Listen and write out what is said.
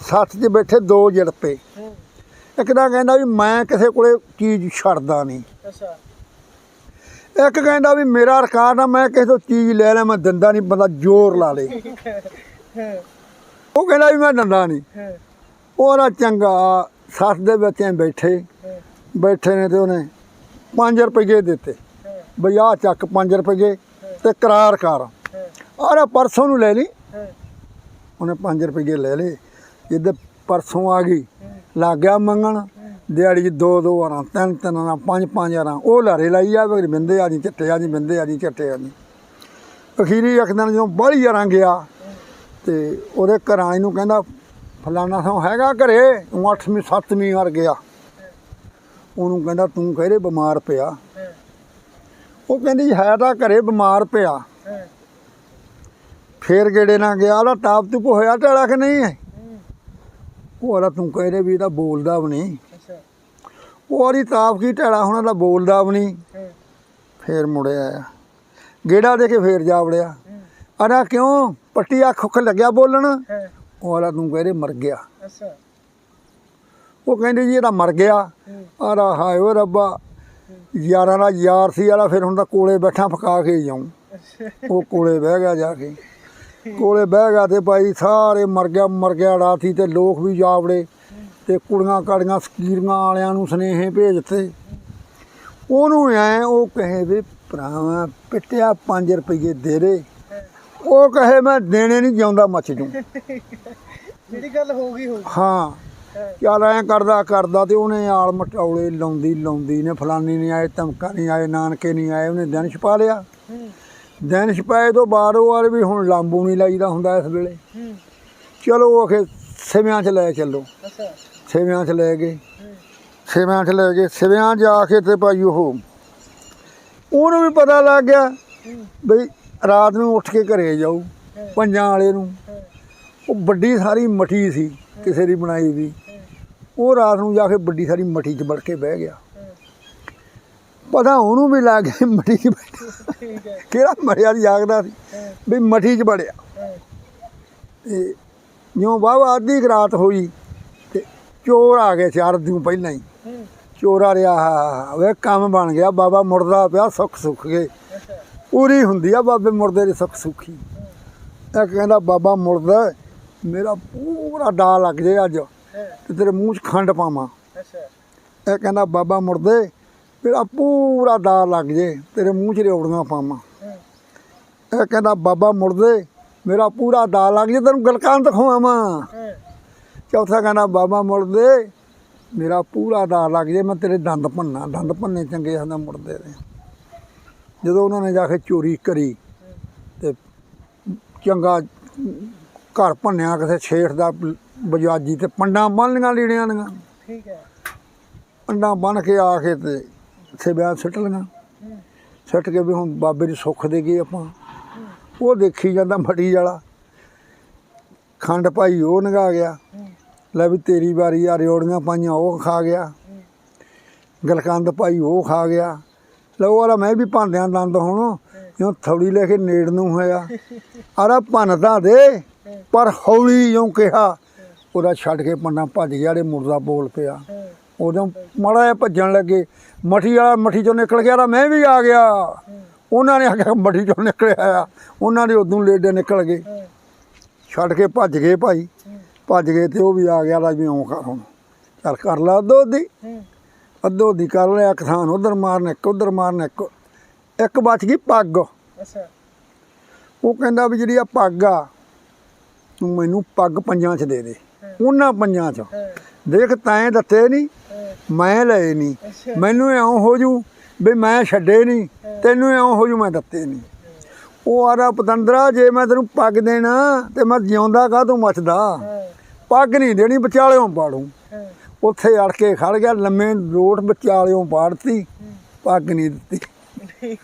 ਸੱਥ 'ਚ ਬੈਠੇ ਦੋ ਜੜਪੇ। ਇੱਕ ਤਾਂ ਕਹਿੰਦਾ ਵੀ ਮੈਂ ਕਿਸੇ ਕੋਲੇ ਚੀਜ਼ ਛੱਡਦਾ ਨਹੀਂ। ਅੱਛਾ। ਇੱਕ ਕਹਿੰਦਾ ਵੀ ਮੇਰਾ ਰਿਕਾਰਡ ਆ ਮੈਂ ਕਿਸੇ ਤੋਂ ਚੀਜ਼ ਲੈ ਲੈ ਮੈਂ ਦਿੰਦਾ ਨਹੀਂ ਬੰਦਾ ਜ਼ੋਰ ਲਾ ਲੇ। ਉਹ ਕਹਿੰਦਾ ਵੀ ਮੈਂ ਦਿੰਦਾ ਨਹੀਂ। ਉਹਦਾ ਚੰਗਾ ਸੱਥ ਦੇ ਵਿੱਚ ਐਂ ਬੈਠੇ। ਬੈਠੇ ਨੇ ਤੇ ਉਹਨੇ 5 ਰੁਪਏ ਦਿੱਤੇ। ਬਈ ਆਹ ਚੱਕ 5 ਰੁਪਏ ਤੇ ਕਰਾਰ ਕਰ। ਆਹ ਪਰਸੋਂ ਨੂੰ ਲੈ ਲਈ। ਉਹਨੇ 5 ਰੁਪਏ ਲੈ ਲਏ। ਜਿੱਦ ਪਰਸੋਂ ਆ ਗਈ ਹੂੰ ਲੱਗ ਗਿਆ ਮੰਗਣ। ਦਿਹਾੜੀ 'ਚ ਦੋ ਦੋ ਵਾਰਾਂ, ਤਿੰਨ ਤਿੰਨ ਵਾਰਾਂ, ਪੰਜ ਪੰਜ ਵਾਰਾਂ। ਉਹ ਲਾਰੇ ਲਾਈ ਆ, ਵੀ ਬਿੰਦੇ ਆ ਜੀ ਚੱਟੇ ਆ ਜੀ ਬਿੰਦੇ ਆ ਜੀ ਚੱਟੇ ਆ ਜੀ ਅਖੀਰੀ ਇੱਕ ਦਿਨ ਜਦੋਂ ਬਾਹਲੀ ਯਾਰਾਂ ਗਿਆ, ਤੇ ਉਹਦੇ ਘਰਾਂ ਨੂੰ ਕਹਿੰਦਾ, ਫਲਾਣਾ ਥਾਂ ਹੈਗਾ ਘਰੇ ਉਹ 8ਵੀਂ 7ਵੀਂ ਵਾਰ ਗਿਆ। ਉਹਨੂੰ ਕਹਿੰਦਾ, ਤੂੰ ਕਹਰੇ ਬਿਮਾਰ ਪਿਆ? ਉਹ ਕਹਿੰਦੀ, ਹੈ ਤਾਂ ਘਰੇ ਬਿਮਾਰ ਪਿਆ। ਹਾਂ ਫੇਰ ਗੇੜੇ ਨਾਲ ਗਿਆ ਉਹਦਾ ਤਾਪ ਤੁਪ ਹੋਇਆ ਟਾਲਾ ਕਿ ਨਹੀਂ? ਹੈ ਉਹ ਵਾਲਾ ਤੂੰ ਕਹਰੇ ਵੀ ਇਹਦਾ ਬੋਲਦਾ ਵੀ ਨਹੀਂ। ਅੱਛਾ। ਉਹ ਵਾਲੀ ਤਾਪ ਕੀ ਢਾਲਾ ਹੁਣ ਦਾ ਬੋਲਦਾ ਵੀ ਨਹੀਂ। ਫੇਰ ਮੁੜਿਆ ਆ। ਗੇੜਾ ਦੇ ਕੇ ਫੇਰ ਜਾ ਵੜਿਆ। ਅਰਾ ਕਿਉਂ? ਪੱਟੀ ਅੱਖ ਉੱਖ ਲੱਗਿਆ ਬੋਲਣ। ਉਹ ਵਾਲਾ ਤੂੰ ਕਹਰੇ ਮਰ ਗਿਆ। ਅੱਛਾ। ਉਹ ਕਹਿੰਦੇ ਜੀ ਇਹਦਾ ਮਰ ਗਿਆ। ਅਰਾ ਹਾਏ ਓ ਰੱਬਾ। ਯਾਰਾਂ ਦਾ ਯਾਰ ਸੀ ਵਾਲਾ ਫਿਰ ਹੁਣ ਤਾਂ ਕੋਲੇ ਬੈਠਾ ਫਕਾ ਕੇ ਜਾਉਂ ਉਹ ਕੋਲੇ ਬਹਿ ਗਿਆ ਜਾ ਕੇ। ਕੋਲੇ ਬਹਿ ਗਿਆ ਤੇ ਭਾਈ ਸਾਰੇ ਮਰ ਗਿਆ ਮਰ ਗਿਆ ਰਾਤੀ ਤੇ ਲੋਕ ਵੀ ਜਾਵੜੇ ਤੇ ਕੁੜੀਆਂ ਕਾੜੀਆਂ ਸਕੀਰੀਆਂ ਵਾਲਿਆਂ ਨੂੰ ਸੁਨੇਹੇ ਭੇਜਤੇ ਉਹਨੂੰ ਐ ਉਹ ਕਹੇ ਵੀ ਭਰਾਵਾ ਪਿੱਟਿਆ 5 ਰੁਪਏ ਦੇ ਦੇ। ਉਹ ਕਹੇ ਮੈਂ ਦੇਣੇ ਨਹੀਂ ਜਾਉਂਦਾ ਮੱਚ ਜੂ। ਜਿਹੜੀ ਗੱਲ ਹੋ ਗਈ ਹੋ ਹਾਂ। ਚੱਲ ਐ ਕਰਦਾ ਕਰਦਾ ਤੇ ਉਹਨੇ ਆਲ ਮਟੌਲੇ ਲਾਉਂਦੀ ਲਾਉਂਦੀ ਨੇ ਫਲਾਨੀ ਨਹੀਂ ਆਏ ਧਮਕਾ ਨਹੀਂ ਆਏ ਨਾਨਕੇ ਨਹੀਂ ਆਏ ਉਹਨੇ ਦਿਨ ਛਪਾ ਲਿਆ। ਦਿਨ ਛਪਾਏ ਤੋਂ ਬਾਅਦ ਉਹ ਆਲੇ ਵੀ ਹੁਣ ਲਾਂਬੂ ਨਹੀਂ ਲਾਈਦਾ ਹੁੰਦਾ ਇਸ ਵੇਲੇ। ਚਲੋ ਉਹ ਆਖੇ ਸਿਵਿਆਂ 'ਚ ਲੈ ਚੱਲੋ। ਸਿਵਿਆਂ 'ਚ ਲੈ ਗਏ। ਸਿਵਿਆਂ 'ਚ ਲੈ ਗਏ। ਸਿਵਿਆਂ ਜਾ ਕੇ ਤੇ ਭਾਈ ਉਹ ਉਹਨੂੰ ਵੀ ਪਤਾ ਲੱਗ ਗਿਆ ਬਈ ਰਾਤ ਨੂੰ ਉੱਠ ਕੇ ਘਰੇ ਜਾਊ ਪੰਜਾਂ ਵਾਲੇ ਨੂੰ। ਉਹ ਵੱਡੀ ਸਾਰੀ ਮਠੀ ਸੀ ਕਿਸੇ ਦੀ ਬਣਾਈ ਵੀ। ਉਹ ਰਾਤ ਨੂੰ ਜਾ ਕੇ ਵੱਡੀ ਸਾਰੀ ਮਠੀ 'ਚ ਵੜ ਕੇ ਬਹਿ ਗਿਆ। ਪਤਾ ਉਹਨੂੰ ਵੀ ਲੱਗ ਗਿਆ ਮਠੀ 'ਚ ਬੈਠਾ। ਠੀਕ ਹੈ। ਕਿਹੜਾ ਮਰਿਆ ਜਾਗਦਾ ਸੀ। ਵੀ ਮਠੀ 'ਚ ਵੜਿਆ। ਹਾਂ ਤੇ ਜਿਉਂ ਬਾਬਾ ਅੱਧੀ ਰਾਤ ਹੋਈ ਤੇ ਚੋਰ ਆ ਗਏ ਚਾਰ ਦਿਨ ਪਹਿਲਾਂ ਹੀ। ਚੋਰ ਆ ਰਿਹਾ ਵੇ ਕੰਮ ਬਣ ਗਿਆ ਬਾਬਾ ਮੁਰਦਾ ਪਿਆ ਸੁੱਖ ਸੁੱਖ ਗਏ ਪੂਰੀ ਹੁੰਦੀ ਆ ਬਾਬੇ ਮੁਰਦੇ ਦੀ ਸੁੱਖ ਸੁੱਖੀ। ਇਹ ਕਹਿੰਦਾ ਬਾਬਾ ਮੁਰਦਾ ਮੇਰਾ ਪੂਰਾ ਡਾ ਲੱਗ ਜੇ ਅੱਜ। ਤੇ ਤੇਰੇ ਮੂੰਹ 'ਚ ਖੰਡ ਪਾਵਾਂ। ਅੱਛਾ। ਇਹ ਕਹਿੰਦਾ ਬਾਬਾ ਮੁਰਦੇ ਮੇਰਾ ਪੂਰਾ ਡਾ ਲੱਗ ਜੇ ਤੇਰੇ ਮੂੰਹ 'ਚ ਰਿਓੜੀਆਂ ਪਾਵਾਂ। ਇਹ ਕਹਿੰਦਾ ਬਾਬਾ ਮੁਰਦੇ ਮੇਰਾ ਪੂਰਾ ਡਾ ਲੱਗ ਜੇ ਤੈਨੂੰ ਗਲਕਾਂ ਦਿਖਾਵਾਂ। ਚੌਥਾ ਕਹਿੰਦਾ ਬਾਬਾ ਮੁਰਦੇ ਮੇਰਾ ਪੂਰਾ ਦਾ ਲੱਗ ਜੇ ਮੈਂ ਤੇਰੇ ਦੰਦ ਭੰਨਾ ਦੰਦ ਭੰਨੇ ਚੰਗੇ ਹੁੰਦਾ ਮੁਰਦੇ ਦੇ ਜਦੋਂ ਉਹਨਾਂ ਨੇ ਜਾ ਕੇ ਚੋਰੀ ਕਰੀ ਤੇ ਚੰਗਾ ਘਰ ਭੰਨਿਆ ਕਿਸੇ ਛੇਠ ਦਾ ਬਜਾਜੀ ਤੇ ਪੰਡਾਂ ਬੰਨ ਲੀਆਂ ਲੀੜਿਆਂ ਦੀਆਂ। ਠੀਕ ਹੈ। ਪੰਡਾਂ ਬੰਨ ਕੇ ਆ ਕੇ ਤੇ ਸਿਵਿਆਂ ਸੁੱਟ ਲੀਆਂ ਹੂੰ ਸੁੱਟ ਕੇ ਵੀ ਹੁਣ ਬਾਬੇ ਦੀ ਸੁੱਖ ਦੇ ਗਏ ਆਪਾਂ। ਉਹ ਦੇਖੀ ਜਾਂਦਾ ਮੜੀ ਵਾਲਾ। ਖੰਡ ਭਾਈ ਉਹ ਨਗਾ ਗਿਆ। ਲੈ ਵੀ ਤੇਰੀ ਵਾਰੀ ਆ, ਰਿਓੜੀਆਂ ਪਾਈਆਂ ਉਹ ਖਾ ਗਿਆ। ਗਲਕੰਦ ਭਾਈ ਉਹ ਖਾ ਗਿਆ। ਲੈ ਉਹ ਵਾਲਾ ਮੈਂ ਵੀ ਭਾਂਦਿਆਂ ਦੰਦ ਹੁਣ ਜਿਉਂ ਥੌੜੀ ਲੈ ਕੇ ਨੇੜ ਨੂੰ ਹੋਇਆ। ਆਰਾ ਭੰਨਦਾ ਦੇ, ਪਰ ਹੌਲੀ ਜਿਉਂ ਕਿਹਾ। ਉਹਦਾ ਛੱਡ ਕੇ ਪੰਡਾ ਭੱਜ ਗਿਆ ਜਿਹੜੇ ਮੁਰਦਾ ਬੋਲ ਪਿਆ। ਉਦੋਂ ਮਾੜਾ ਜਿਹਾ ਭੱਜਣ ਲੱਗੇ। ਮਠੀ ਵਾਲਾ ਮਠੀ ਚੋਂ ਨਿਕਲ ਗਿਆ ਤਾਂ ਮੈਂ ਵੀ ਆ ਗਿਆ। ਉਹਨਾਂ ਨੇ ਆਖਿਆ ਮਠੀ ਚੋਂ ਨਿਕਲਿਆ ਆ। ਉਹਨਾਂ ਦੇ ਉਦੋਂ ਲੇਡੇ ਨਿਕਲ ਗਏ। ਛੱਡ ਕੇ ਭੱਜ ਗਏ ਭਾਈ। ਭੱਜ ਗਏ ਤੇ ਉਹ ਵੀ ਆ ਗਿਆ ਲਾ ਵੀ ਆਉਂ ਕਰ ਹੁਣ। ਚੱਲ ਕਰ ਲਾ ਅੱਧੋ ਹੂੰ ਅੱਧੋ ਅੱਧੀ ਕਰ ਲਿਆ ਥਾਂ ਉਧਰ ਮਾਰਨ ਇੱਕ ਉਧਰ ਮਾਰਨ ਇੱਕ। ਇੱਕ ਬਚ ਗਈ ਪੱਗ। ਅੱਛਾ। ਉਹ ਕਹਿੰਦਾ ਵੀ ਜਿਹੜੀ ਆ ਪੱਗ ਆ ਤੂੰ ਮੈਨੂੰ ਪੱਗ ਪੰਜਾਂ 'ਚ ਦੇ ਦੇ। ਉਹਨਾਂ ਪੰਜਾਂ 'ਚ। ਦੇਖ ਤੈਂ ਦਿੱਤੇ ਨਹੀਂ ਮੈਂ ਲਏ ਨਹੀਂ ਮੈਨੂੰ ਇਉਂ ਹੋ ਜੂ ਵੀ ਮੈਂ ਛੱਡੇ ਨਹੀਂ ਤੈਨੂੰ ਇਉਂ ਹੋ ਜੂ ਮੈਂ ਦਿੱਤੇ ਨਹੀਂ ਉਹ ਆਰਾ ਪਤੰਦਰਾ ਜੇ ਮੈਂ ਤੈਨੂੰ ਪੱਗ ਦੇਣਾ ਤੇ ਮੈਂ ਜਿਉਂਦਾ ਕਾ ਤੂੰ ਮੱਚਦਾ ਪੱਗ ਨਹੀਂ ਦੇਣੀ ਵਿਚਾਲਿਓਂ ਪਾੜੂ। ਉੱਥੇ ਅੜ ਕੇ ਖੜ ਗਿਆ ਲੰਮੇ ਰੋਟ ਵਿਚਾਲਿਓਂ ਪਾੜਤੀ ਪੱਗ ਨਹੀਂ ਦਿੱਤੀ।